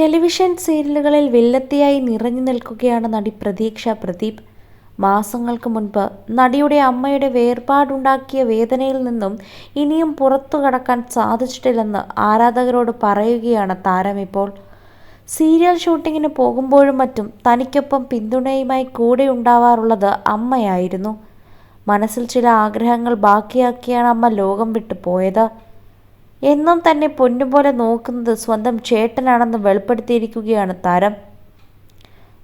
Television സീരിയലുകളിൽ വില്ലത്തിയായി നിറഞ്ഞു നിൽക്കുകയാണ് നടി പ്രതീക്ഷ പ്രദീപ്. മാസങ്ങൾക്ക് മുൻപ് നടിയുടെ അമ്മയുടെ വേർപാടുണ്ടാക്കിയ വേദനയിൽ നിന്നും ഇനിയും പുറത്തു കടക്കാൻ സാധിച്ചിട്ടില്ലെന്ന് ആരാധകരോട് പറയുകയാണ് താരം ഇപ്പോൾ. സീരിയൽ ഷൂട്ടിങ്ങിന് പോകുമ്പോഴും മറ്റും തനിക്കൊപ്പം പിന്തുണയുമായി കൂടെ ഉണ്ടാവാറുള്ളത് അമ്മയായിരുന്നു. മനസ്സിൽ ചില ആഗ്രഹങ്ങൾ ബാക്കിയാക്കിയാണ് അമ്മ ലോകം വിട്ടു പോയത്. എന്നും തന്നെ പൊന്നുപോലെ നോക്കുന്നത് സ്വന്തം ചേട്ടനാണെന്ന് വെളിപ്പെടുത്തിയിരിക്കുകയാണ് താരം.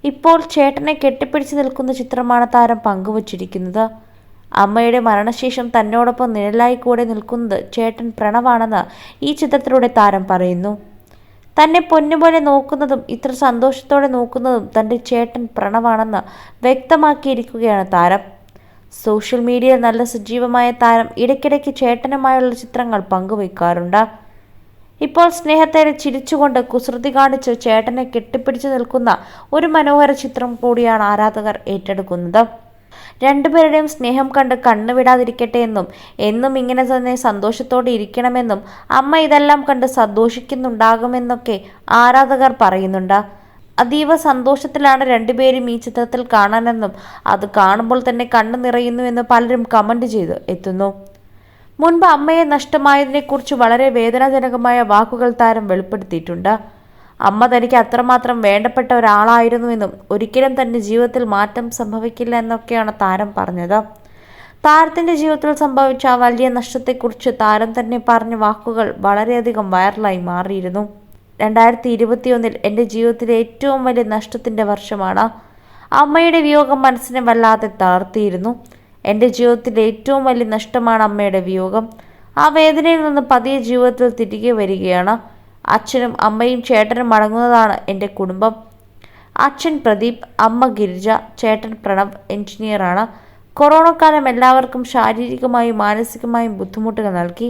ഇപ്പോൾ ചേട്ടനെ കെട്ടിപ്പിടിച്ച് നിൽക്കുന്ന ചിത്രമാണ് താരം പങ്കുവച്ചിരിക്കുന്നത്. അമ്മയുടെ മരണശേഷം തന്നോടൊപ്പം നിഴലായി കൂടെ നിൽക്കുന്നത് ചേട്ടൻ പ്രണവാണെന്ന് ഈ ചിത്രത്തിലൂടെ താരം പറയുന്നു. തന്നെ പൊന്നുപോലെ നോക്കുന്നതും ഇത്ര സന്തോഷത്തോടെ നോക്കുന്നതും തന്റെ ചേട്ടൻ പ്രണവാണെന്ന് വ്യക്തമാക്കിയിരിക്കുകയാണ് താരം. സോഷ്യൽ മീഡിയ നല്ല സജീവമായ താരം ഇടയ്ക്കിടയ്ക്ക് ചേട്ടനുമായുള്ള ചിത്രങ്ങൾ പങ്കുവയ്ക്കാറുണ്ട് ഇപ്പോൾ സ്നേഹത്തേടെ ചിരിച്ചുകൊണ്ട് കുസൃതി കാണിച്ച് ചേട്ടനെ കെട്ടിപ്പിടിച്ചു നിൽക്കുന്ന ഒരു മനോഹര ചിത്രം കൂടിയാണ് ആരാധകർ ഏറ്റെടുക്കുന്നത്. രണ്ടുപേരുടെയും സ്നേഹം കണ്ട് കണ്ണുവിടാതിരിക്കട്ടെ എന്നും എന്നും ഇങ്ങനെ തന്നെ സന്തോഷത്തോടെ ഇരിക്കണമെന്നും അമ്മ ഇതെല്ലാം കണ്ട് സന്തോഷിക്കുന്നുണ്ടാകുമെന്നൊക്കെ ആരാധകർ പറയുന്നുണ്ട്. അതീവ സന്തോഷത്തിലാണ് രണ്ടുപേരും ഈ ചിത്രത്തിൽ കാണാനെന്നും അത് കാണുമ്പോൾ തന്നെ കണ്ണു നിറയുന്നുവെന്ന് പലരും കമന്റ് ചെയ്ത് എത്തുന്നു. മുൻപ് അമ്മയെ നഷ്ടമായതിനെക്കുറിച്ച് വളരെ വേദനാജനകമായ വാക്കുകൾ താരം വെളിപ്പെടുത്തിയിട്ടുണ്ട്. അമ്മ തനിക്ക് അത്രമാത്രം വേണ്ടപ്പെട്ട ഒരാളായിരുന്നുവെന്നും ഒരിക്കലും തന്റെ ജീവിതത്തിൽ മാറ്റം സംഭവിക്കില്ല എന്നൊക്കെയാണ് താരം പറഞ്ഞത്. താരത്തിന്റെ ജീവിതത്തിൽ സംഭവിച്ച ആ വലിയ നഷ്ടത്തെക്കുറിച്ച് താരം തന്നെ പറഞ്ഞ വാക്കുകൾ വളരെയധികം വൈറലായി മാറിയിരുന്നു. രണ്ടായിരത്തി ഇരുപത്തിയൊന്നിൽ എന്റെ ജീവിതത്തിലെ ഏറ്റവും വലിയ നഷ്ടത്തിന്റെ വർഷമാണ്. അമ്മയുടെ വിയോഗം മനസ്സിനെ വല്ലാതെ താർത്തിയിരുന്നു എന്റെ ജീവിതത്തിലെ ഏറ്റവും വലിയ നഷ്ടമാണ് അമ്മയുടെ വിയോഗം. ആ വേദനയിൽ നിന്ന് പതിയെ ജീവിതത്തിൽ തിരികെ വരികയാണ്. അച്ഛനും അമ്മയും ചേട്ടനും മടങ്ങുന്നതാണ് എന്റെ കുടുംബം. അച്ഛൻ പ്രദീപ് അമ്മ ഗിരിജ ചേട്ടൻ പ്രണവ് എഞ്ചിനീയറാണ്. കൊറോണ കാലം എല്ലാവർക്കും ശാരീരികമായും മാനസികമായും ബുദ്ധിമുട്ടുകൾ നൽകി.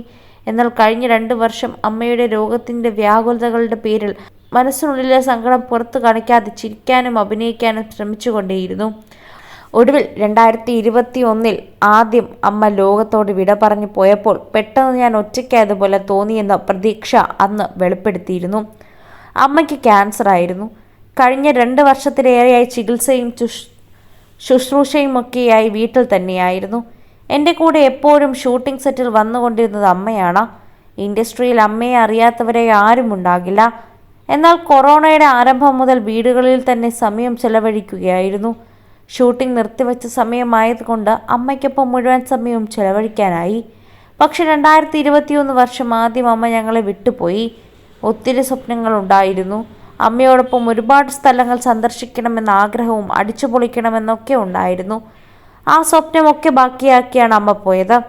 എന്നാൽ കഴിഞ്ഞ രണ്ട് വർഷം അമ്മയുടെ രോഗത്തിന്റെ വ്യാകുലതകളുടെ പേരിൽ മനസ്സിനുള്ളിലെ സങ്കടം പുറത്തു കാണിക്കാതെ ചിരിക്കാനും അഭിനയിക്കാനും ശ്രമിച്ചുകൊണ്ടേയിരുന്നു. ഒടുവിൽ രണ്ടായിരത്തി ഇരുപത്തി ഒന്നിൽ ആദ്യം അമ്മ ലോകത്തോട് വിട പറഞ്ഞു പോയപ്പോൾ പെട്ടെന്ന് ഞാൻ ഒറ്റയ്ക്കായതുപോലെ തോന്നിയെന്ന പ്രതീക്ഷ അന്ന് വെളിപ്പെടുത്തിയിരുന്നു. അമ്മയ്ക്ക് ക്യാൻസർ ആയിരുന്നു കഴിഞ്ഞ രണ്ട് വർഷത്തിലേറെയായി ചികിത്സയും ശുശ്രൂഷയും ഒക്കെയായി വീട്ടിൽ തന്നെയായിരുന്നു. എന്റെ കൂടെ എപ്പോഴും ഷൂട്ടിംഗ് സെറ്റിൽ വന്നുകൊണ്ടിരുന്നത് അമ്മയാണ്. ഇൻഡസ്ട്രിയിൽ അമ്മയെ അറിയാത്തവരെ ആരും ഉണ്ടാകില്ല. എന്നാൽ കൊറോണയുടെ ആരംഭം മുതൽ വീടുകളിൽ തന്നെ സമയം ചെലവഴിക്കുകയായിരുന്നു. ഷൂട്ടിംഗ് നിർത്തിവെച്ച സമയമായതുകൊണ്ട് അമ്മയ്ക്കൊപ്പം മുഴുവൻ സമയവും ചെലവഴിക്കാനായി. പക്ഷെ രണ്ടായിരത്തി ഇരുപത്തിയൊന്ന് വർഷം ആദ്യം അമ്മ ഞങ്ങളെ വിട്ടുപോയി. ഒത്തിരി സ്വപ്നങ്ങൾ ഉണ്ടായിരുന്നു. അമ്മയോടൊപ്പം ഒരുപാട് സ്ഥലങ്ങൾ സന്ദർശിക്കണമെന്ന ആഗ്രഹവും അടിച്ചു പൊളിക്കണമെന്നൊക്കെ ഉണ്ടായിരുന്നു. ആ സ്വപ്നമൊക്കെ ബാക്കിയാക്കിയാണ് അമ്മ പോയത്.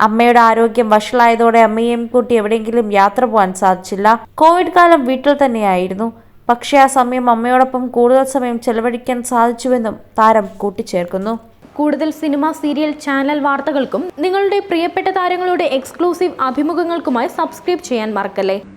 അമ്മയുടെ ആരോഗ്യം വഷളായതോടെ അമ്മയെയും കൂട്ടി എവിടെയെങ്കിലും യാത്ര പോകാൻ സാധിച്ചില്ല. കോവിഡ് കാലം വീട്ടിൽ തന്നെയായിരുന്നു. പക്ഷേ ആ സമയം അമ്മയോടൊപ്പം കൂടുതൽ സമയം ചെലവഴിക്കാൻ സാധിച്ചുവെന്നും താരം കൂട്ടിച്ചേർക്കുന്നു. കൂടുതൽ സിനിമ സീരിയൽ ചാനൽ വാർത്തകൾക്കും നിങ്ങളുടെ പ്രിയപ്പെട്ട താരങ്ങളുടെ എക്സ്ക്ലൂസീവ് അഭിമുഖങ്ങൾക്കുമായി സബ്സ്ക്രൈബ് ചെയ്യാൻ മറക്കല്ലേ?